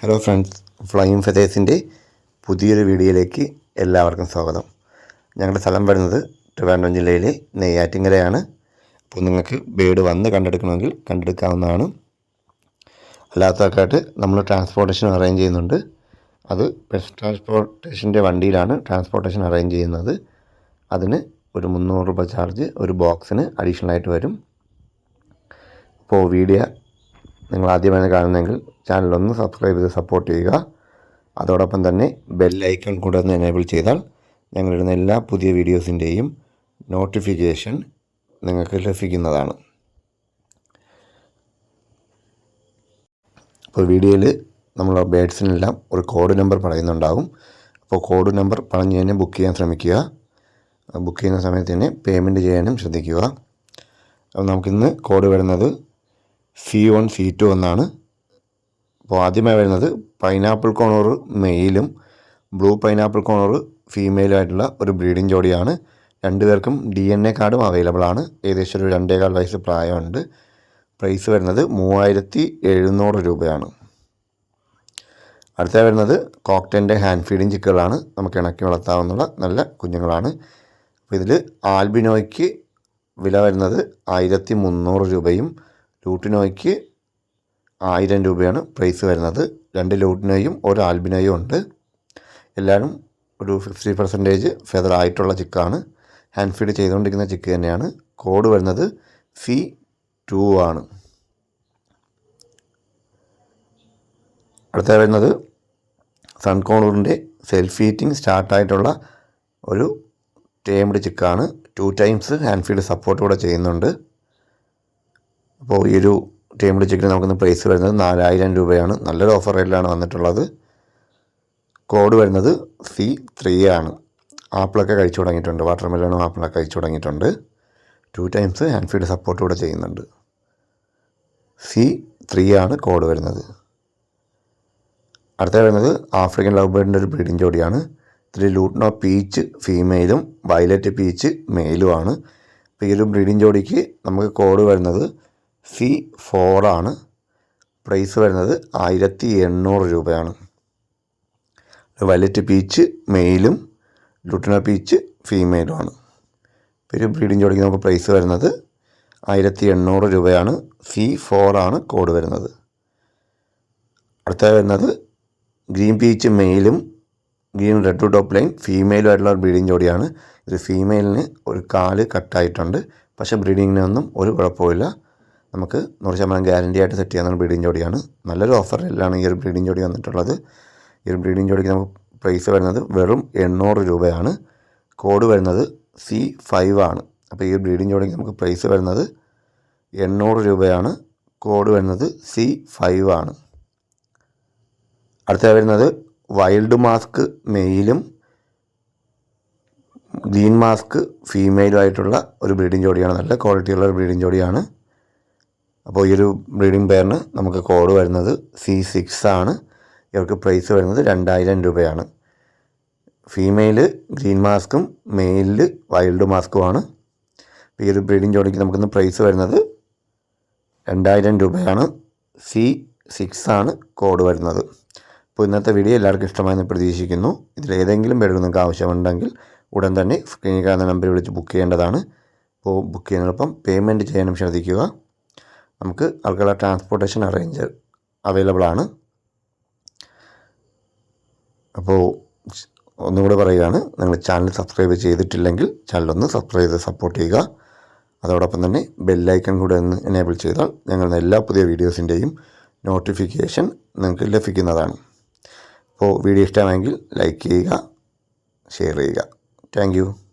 Hello friends flying ഫെതേഴ്സിന്റെ പുതിയൊരു വീഡിയോയിലേക്ക് എല്ലാവർക്കും സ്വാഗതം. ഞങ്ങളുടെ സ്ഥലം വരുന്നത് ട്രിവാൻഡ്രം ജില്ലയിലെ നെയ്യാറ്റിങ്ങരയാണ് അപ്പോൾ നിങ്ങൾക്ക് ബേഡ് വന്ന് കണ്ടെടുക്കണമെങ്കിൽ കണ്ടെടുക്കാവുന്നതാണ്. അല്ലാത്തവർക്കായിട്ട് നമ്മൾ ട്രാൻസ്പോർട്ടേഷൻ അറേഞ്ച് ചെയ്യുന്നുണ്ട്. അത് ബസ് ട്രാൻസ്പോർട്ടേഷന്റെ വണ്ടിയിലാണ് ട്രാൻസ്പോർട്ടേഷൻ അറേഞ്ച് ചെയ്യുന്നത്. അതിന് ഒരു മുന്നൂറ് രൂപ ചാർജ് ഒരു ബോക്സിന് അഡീഷണൽ ആയിട്ട് വരും. അപ്പോൾ വീഡിയോ നിങ്ങൾ ആദ്യമായി കാണുന്നെങ്കിൽ ചാനലൊന്ന് സബ്സ്ക്രൈബ് ചെയ്ത് സപ്പോർട്ട് ചെയ്യുക. അതോടൊപ്പം തന്നെ ബെൽ ഐക്കൺ കൂടെ ഒന്ന് എനേബിൾ ചെയ്താൽ ഞങ്ങളിടുന്ന എല്ലാ പുതിയ വീഡിയോസിന്റെയും നോട്ടിഫിക്കേഷൻ നിങ്ങൾക്ക് ലഭിക്കുന്നതാണ്. അപ്പോൾ വീഡിയോയിൽ നമ്മൾ ബേഡ്സിനെല്ലാം ഒരു കോഡ് നമ്പർ പറയുന്നുണ്ടാകും. അപ്പോൾ കോഡ് നമ്പർ പറഞ്ഞു തന്നെ ബുക്ക് ചെയ്യാൻ ശ്രമിക്കുക. ബുക്ക് ചെയ്യുന്ന സമയത്ത് തന്നെ പേയ്മെന്റ് ചെയ്യാനും ശ്രദ്ധിക്കുക. അപ്പോൾ നമുക്കിന്ന് കോഡ് വരുന്നത് സി വൺ സി ടു എന്നാണ്. അപ്പോൾ ആദ്യമായി വരുന്നത് പൈനാപ്പിൾ കോണോറ് മെയിലും ബ്ലൂ പൈനാപ്പിൾ കോണോറ് ഫീമെയിലുമായിട്ടുള്ള ഒരു ബ്രീഡിംഗ് ജോഡിയാണ്. രണ്ടുപേർക്കും ഡി എൻ എ കാർഡും അവൈലബിൾ ആണ്. ഏകദേശം ഒരു രണ്ടേകാൽ വയസ്സ് പ്രായമുണ്ട്. പ്രൈസ് വരുന്നത് മൂവായിരത്തി എഴുന്നൂറ് രൂപയാണ്. അടുത്ത വരുന്നത് കോക്ടന്റെ ഹാൻഡ് ഫീഡിങ് ചിക്കുകളാണ് നമുക്ക് ഇണക്കി വളർത്താവുന്ന നല്ല കുഞ്ഞുങ്ങളാണ്. അപ്പോൾ ഇതിൽ ആൽബിനോയ്ക്ക് വില വരുന്നത് ആയിരത്തി മുന്നൂറ് രൂപയും ലൂട്ടിനോയ്ക്ക് ആയിരം രൂപയാണ് പ്രൈസ് വരുന്നത്. രണ്ട് ലൂട്ടിനോയും ഒരു ആൽബിനോയും ഉണ്ട്. എല്ലാവരും ഒരു ഫിഫ്റ്റി പെർസെന്റേജ് ഫെദർ ആയിട്ടുള്ള ചിക്കാണ്. ഹാൻഡ് ഫീഡ് ചെയ്തുകൊണ്ടിരിക്കുന്ന ചിക്ക് തന്നെയാണ്. കോഡ് വരുന്നത് സി ടു ആണ്. അടുത്ത വരുന്നത് സൺകോണൂറിന്റെ സെൽഫ് ഹീറ്റിംഗ് സ്റ്റാർട്ടായിട്ടുള്ള ഒരു tamed ചിക്കാണ്. Two times hand feed support കൂടെ ചെയ്യുന്നുണ്ട്. അപ്പോൾ ഈ ഒരു ടേബിൾ ചിക്കൻ നമുക്കിന്ന് പ്രൈസ് വരുന്നത് നാലായിരം രൂപയാണ്. നല്ലൊരു ഓഫർ റേറ്റിലാണ് വന്നിട്ടുള്ളത്. കോഡ് വരുന്നത് സി ത്രീ ആണ്. ആപ്പിളൊക്കെ കഴിച്ചു തുടങ്ങിയിട്ടുണ്ട്. വാട്ടർ മെലണും ആപ്പിളൊക്കെ കഴിച്ചു തുടങ്ങിയിട്ടുണ്ട്. Two times hand feed support കൂടെ ചെയ്യുന്നുണ്ട്. സി ത്രീ ആണ് കോഡ് വരുന്നത്. അടുത്ത വരുന്നത് ആഫ്രിക്കൻ ലവ് ബേർഡിന്റെ ഒരു ബ്രീഡിംഗ് ജോഡിയാണ്. ഇതിൽ ലൂട്ട്നോ പീച്ച് ഫീമെയിലും വയലറ്റ് പീച്ച് മെയിലുമാണ് അപ്പോൾ ഈ ഒരു ബ്രീഡിംഗ് ജോഡിക്ക് നമുക്ക് കോഡ് വരുന്നത് സി ഫോറാണ്. പ്രൈസ് വരുന്നത് ആയിരത്തി എണ്ണൂറ് രൂപയാണ് വയലറ്റ് പീച്ച് മെയിലും ലുട്ടിന പീച്ച് ഫീമെയിലുമാണ് ഒരു ബ്രീഡിംഗ് ജോഡിക്ക് നമുക്ക് പ്രൈസ് വരുന്നത് ആയിരത്തി എണ്ണൂറ് രൂപയാണ്. സി ഫോറാണ് കോഡ് വരുന്നത്. അടുത്ത വരുന്നത് ഗ്രീൻ പീച്ച് മെയിലും green red to top line ഫീമെയിലും ആയിട്ടുള്ള ഒരു ബ്രീഡിംഗ് ജോഡിയാണ്. ഇത് ഫീമെയിലിന് ഒരു കാൽ കട്ടായിട്ടുണ്ട് പക്ഷേ ബ്രീഡിങ്ങിനൊന്നും ഒരു കുഴപ്പമില്ല നമുക്ക് നൂറ് ശതമാനം ഗ്യാരണ്ടി ആയിട്ട് സെറ്റ് ചെയ്യാവുന്ന ബ്രീഡിംഗ് ജോഡിയാണ്. നല്ലൊരു ഓഫറിലാണ് ഈ ഒരു ബ്രീഡിംഗ് ജോഡി വന്നിട്ടുള്ളത്. ഈ ഒരു ബ്രീഡിംഗ് ജോഡിക്ക് നമുക്ക് പ്രൈസ് വരുന്നത് വെറും എണ്ണൂറ് രൂപയാണ്. കോഡ് വരുന്നത് സി ഫൈവ് ആണ്. അപ്പോൾ ഈ ബ്രീഡിംഗ് ജോഡിക്ക് നമുക്ക് പ്രൈസ് വരുന്നത് എണ്ണൂറ് രൂപയാണ്. കോഡ് വരുന്നത് സി ഫൈവ് ആണ്. അടുത്ത വരുന്നത് വൈൽഡ് മാസ്ക് മെയിലും ഗ്രീൻ മാസ്ക് ഫീമെയിലും ആയിട്ടുള്ള ഒരു ബ്രീഡിംഗ് ജോഡിയാണ്. നല്ല ക്വാളിറ്റിയുള്ള ഒരു ബ്രീഡിംഗ് ജോഡിയാണ്. അപ്പോൾ ഈ ഒരു ബ്രീഡിംഗ് പെയറിന് നമുക്ക് കോഡ് വരുന്നത് സി സിക്സ് ആണ്. ഇവർക്ക് പ്രൈസ് വരുന്നത് രണ്ടായിരം രൂപയാണ്. ഫീമെയിൽ ഗ്രീൻ മാസ്കും മെയിലിൽ വൈൽഡ് മാസ്കുമാണ് അപ്പോൾ ഈ ഒരു ബ്രീഡിംഗ് ജോഡിക്ക് നമുക്കിന്ന് പ്രൈസ് വരുന്നത് രണ്ടായിരം രൂപയാണ്. സി സിക്സ് ആണ് കോഡ് വരുന്നത്. അപ്പോൾ ഇന്നത്തെ വീഡിയോ എല്ലാവർക്കും ഇഷ്ടമായെന്ന് പ്രതീക്ഷിക്കുന്നു. ഇതിലേതെങ്കിലും പേര് നിങ്ങൾക്ക് ആവശ്യമുണ്ടെങ്കിൽ ഉടൻ തന്നെ സ്ക്രീനിൽ കാണുന്ന നമ്പറിൽ വിളിച്ച് ബുക്ക് ചെയ്യേണ്ടതാണ്. അപ്പോൾ ബുക്ക് ചെയ്യുന്നതിനൊപ്പം പേയ്മെന്റ് ചെയ്യാനും ശ്രദ്ധിക്കുക. നമുക്ക് ആൾക്കുള്ള ട്രാൻസ്പോർട്ടേഷൻ അറേഞ്ച് അവൈലബിൾ ആണ്. അപ്പോൾ ഒന്നുകൂടെ പറയുകയാണ് നിങ്ങൾ ചാനൽ സബ്സ്ക്രൈബ് ചെയ്തിട്ടില്ലെങ്കിൽ ചാനലൊന്ന് സബ്സ്ക്രൈബ് ചെയ്ത് സപ്പോർട്ട് ചെയ്യുക. അതോടൊപ്പം തന്നെ ബെല്ലൈക്കൺ കൂടെ ഒന്ന് എനേബിൾ ചെയ്താൽ ഞങ്ങളുടെ എല്ലാ പുതിയ വീഡിയോസിന്റെയും നോട്ടിഫിക്കേഷൻ നിങ്ങൾക്ക് ലഭിക്കുന്നതാണ്. അപ്പോൾ വീഡിയോ ഇഷ്ടമായെങ്കിൽ ലൈക്ക് ചെയ്യുക ഷെയർ ചെയ്യുക. താങ്ക്